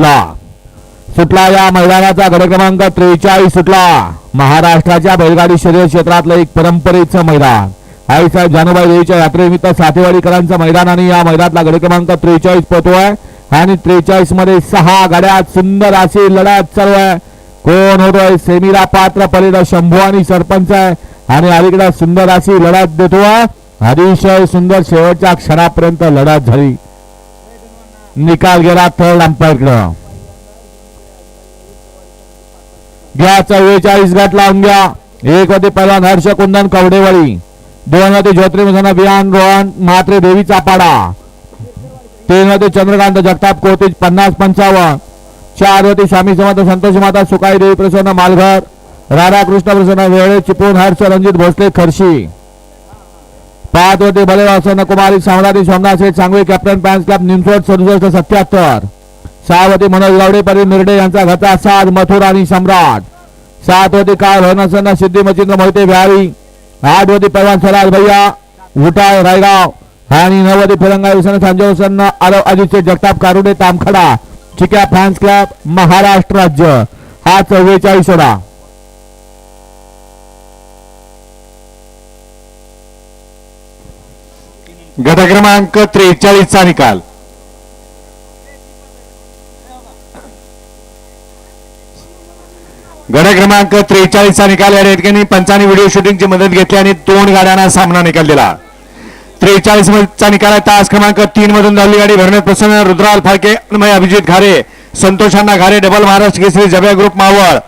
सुटला. सुटला या मैदानाचा गड क्रमांक त्रेचाळीस सुटला. महाराष्ट्राच्या बैलगाडी शर्यत क्षेत्रातलं एक परंपरेचं मैदान. आईसाहेब जानूबाई देवीच्या यात्रेनिमित्त सातेवाडीकरांचं मैदान आणि या मैदानातला गड क्रमांक त्रेचाळीस पोहतोय आणि त्रेचाळीसमध्ये सहा गड्यात सुंदर अशी लढत चालू आहे. कोण होतोय? सेमीला पात्र पलीला शंभू आणि सरपंच आहे. आणि अलीकडे सुंदर अशी लढत देतोय. अतिशय सुंदर शेवटच्या क्षणापर्यंत लढत झाली. निकाल गेला थर्ड अंपायरकडं घ्या चव्वेचाळीस गट लावून घ्या. एक होते पहिला हर्ष कुंदन कवडेवाडी. दोन होते ज्योत्री ज्योतिर्म बियान रोहन म्हात्रे देवी चापाडा. तीन होते चंद्रकांत जगताप कोते पन्नास पंचावन्न. चार होते स्वामी समर्थ संतोष माता सुकाई देवी प्रसन्न मालघर. राधाकृष्ण प्रसन्न वेळे चिपळूण हर्ष रणजित भोसले खर्शी. पाच होते भले वासन कुमारी साम्राज्य सोमनाथ शेठ सांगवे कॅप्टन पॅन्स क्लब निमसोड सदुसष्ट सत्याहत्तर. सहा होते मनोज गावडे परी निर्डे यांचा घचा साज मथुर आणि सम्राट. सात होते काय भवनासन्न सिद्धी मचिंद्र मोहिते बिहारी. आठ होते स्वराज भैया उटाळ रायगाव. आणि नऊ होते फिरंगा विसन संजय सन्न आरव अजितचे जगताप कारुडे तामखडा. चिक्या फॅन्स क्लब महाराष्ट्र राज्य. हा चव्वेचाळीस गट क्रमांक त्रेचाळीसचा निकाल. गट क्रमांक त्रेचाळीसचा निकाल. या ठिकाणी पंचाने व्हिडिओ शूटिंगची मदत घेतली आणि दोन गाड्यांना सामना निकाल दिला. त्रेचाळीस चा निकाल आहे. तास क्रमांक तीन मधून झाली गाडी. भरण्यात प्रसन्न रुद्राल फाळके अन्मय अभिजित घारे संतोषांना घारे डबल महाराष्ट्र केसरी जब्या ग्रुप मावळ.